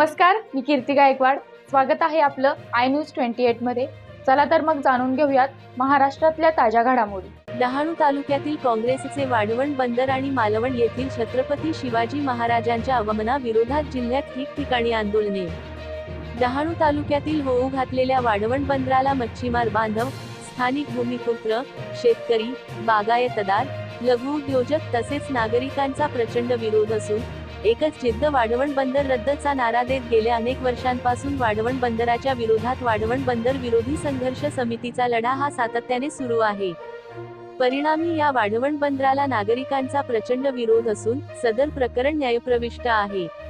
नमस्कार मी कीर्ती गायकवाड. स्वागत आहे आपलं आय न्यूज ट्वेंटी एटमध्ये चला तर मग जाणून घेऊयात महाराष्ट्रातल्या ताज्या घडामोडी. डहाणू तालुक्यातील काँग्रेसचे वाढवण बंदर आणि मालवण येथील छत्रपती शिवाजी महाराजांच्या अवमानाविरोधात जिल्ह्यात ठिकठिकाणी आंदोलने. डहाणू तालुक्यातील होऊ घातलेल्या वाढवण बंदराला मच्छीमार बांधव स्थानिक भूमिपुत्र शेतकरी बागायतदार लघु उद्योजक तसेच नागरिकांचा प्रचंड विरोध असून एकच जिद्द वाढवण बंदर रद्दचा नारा देत गेल्या अनेक वर्षांपासून वाढवण बंदराच्या विरोधात वाढवण बंदर विरोधी संघर्ष समितीचा लढा हा सातत्याने सुरू आहे. परिणामी या वाढवण बंदराला नागरिकांचा प्रचंड विरोध असून सदर प्रकरण न्यायप्रविष्ट आहे.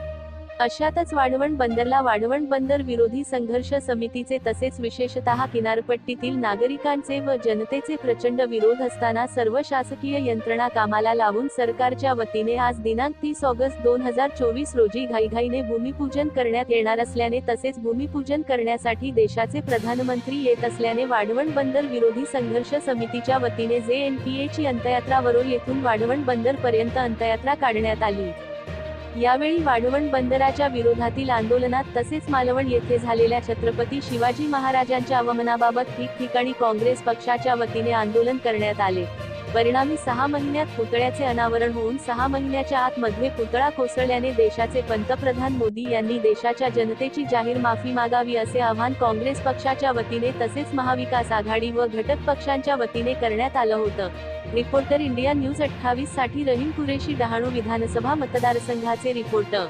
अशातच वाढवण बंदरला वाढवण बंदर विरोधी संघर्ष समितीचे तसेच विशेषतः किनारपट्टीतील नागरिकांचे व जनतेचे प्रचंड विरोध असताना सर्व शासकीय यंत्रणा कामाला लावून सरकारच्या वतीने आज दिनांक तीस ऑगस्ट दोन हजार चोवीस रोजी घाईघाईने भूमिपूजन करण्यात येणार असल्याने तसेच भूमिपूजन करण्यासाठी देशाचे प्रधानमंत्री येत असल्याने वाढवण बंदर विरोधी संघर्ष समितीच्या वतीने जे एन पी एची अंतयात्रा वरोळ येथून वाढवण बंदर पर्यंत अंतयात्रा काढण्यात आली. यावेळी वाढवण बंदराच्या विरोधातील आंदोलनात तसेच मालवण येथे झालेल्या छत्रपती शिवाजी महाराजांच्या अवमनाबाबत ठिकठिकाणी काँग्रेस पक्षाच्या वतीने आंदोलन करण्यात आले. परिणामी सहा महिन्यात पुतळ्याचे अनावरण होऊन सहा महिन्याच्या आतमध्ये पुतळा कोसळल्याने देशाचे पंतप्रधान मोदी यांनी देशाच्या जनतेची जाहीर माफी मागावी असे आवाहन काँग्रेस पक्षाच्या वतीने तसेच महाविकास आघाडी व घटक पक्षांच्या वतीने करण्यात आलं होतं. रिपोर्टर इंडिया न्यूज अठ्ठावीससाठी रहीम कुरेशी डहाणू विधानसभा मतदारसंघाचे रिपोर्टर.